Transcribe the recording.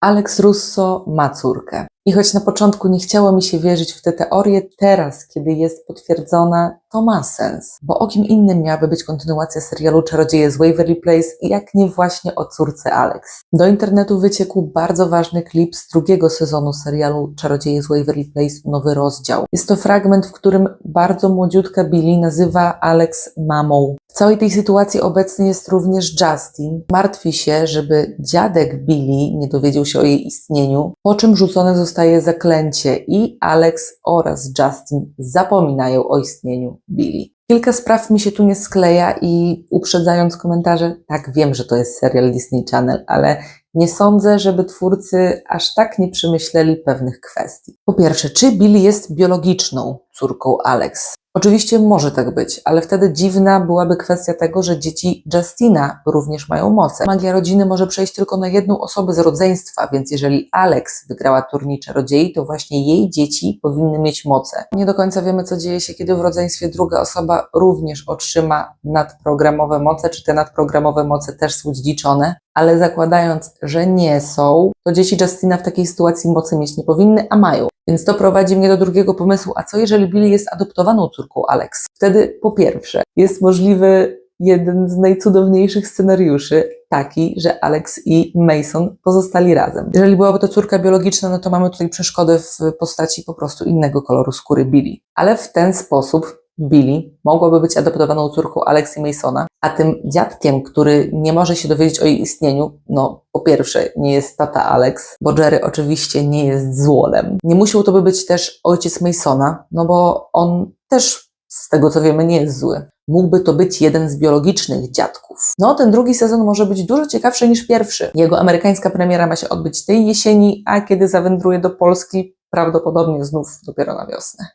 Alex Russo ma córkę. I choć na początku nie chciało mi się wierzyć w tę teorię, teraz, kiedy jest potwierdzona, to ma sens. Bo o kim innym miałaby być kontynuacja serialu Czarodzieje z Waverly Place, jak nie właśnie o córce Alex. Do internetu wyciekł bardzo ważny klip z drugiego sezonu serialu Czarodzieje z Waverly Place, nowy rozdział. Jest to fragment, w którym bardzo młodziutka Billy nazywa Alex mamą. W całej tej sytuacji obecny jest również Justin. Martwi się, żeby dziadek Billy nie dowiedział się o jej istnieniu, po czym rzucone zostaje zaklęcie i Alex oraz Justin zapominają o istnieniu Kilka spraw mi się tu nie skleja i uprzedzając komentarze, tak wiem, że to jest serial Disney Channel, ale nie sądzę, żeby twórcy aż tak nie przemyśleli pewnych kwestii. Po pierwsze, czy Billy jest biologiczną córką Alex? Oczywiście może tak być, ale wtedy dziwna byłaby kwestia tego, że dzieci Justina również mają moce. Magia rodziny może przejść tylko na jedną osobę z rodzeństwa, więc jeżeli Alex wygrała turniej czarodziei, to właśnie jej dzieci powinny mieć moce. Nie do końca wiemy, co dzieje się, kiedy w rodzeństwie druga osoba również otrzyma nadprogramowe moce, czy te nadprogramowe moce też są dziedziczone, ale zakładając, że nie są, to dzieci Justina w takiej sytuacji mocy mieć nie powinny, a mają. Więc to prowadzi mnie do drugiego pomysłu. A co jeżeli Billy jest adoptowaną córką Alex? Wtedy po pierwsze jest możliwy jeden z najcudowniejszych scenariuszy, taki, że Alex i Mason pozostali razem. Jeżeli byłaby to córka biologiczna, no to mamy tutaj przeszkodę w postaci po prostu innego koloru skóry Billy. Ale w ten sposób Billy mogłaby być adoptowaną córką Alex i Masona, a tym dziadkiem, który nie może się dowiedzieć o jej istnieniu, no po pierwsze nie jest tata Alex, bo Jerry oczywiście nie jest złolem. Nie musiał to by być też ojciec Masona, no bo on też z tego co wiemy nie jest zły. Mógłby to być jeden z biologicznych dziadków. No, ten drugi sezon może być dużo ciekawszy niż pierwszy. Jego amerykańska premiera ma się odbyć tej jesieni, a kiedy zawędruje do Polski, prawdopodobnie znów dopiero na wiosnę.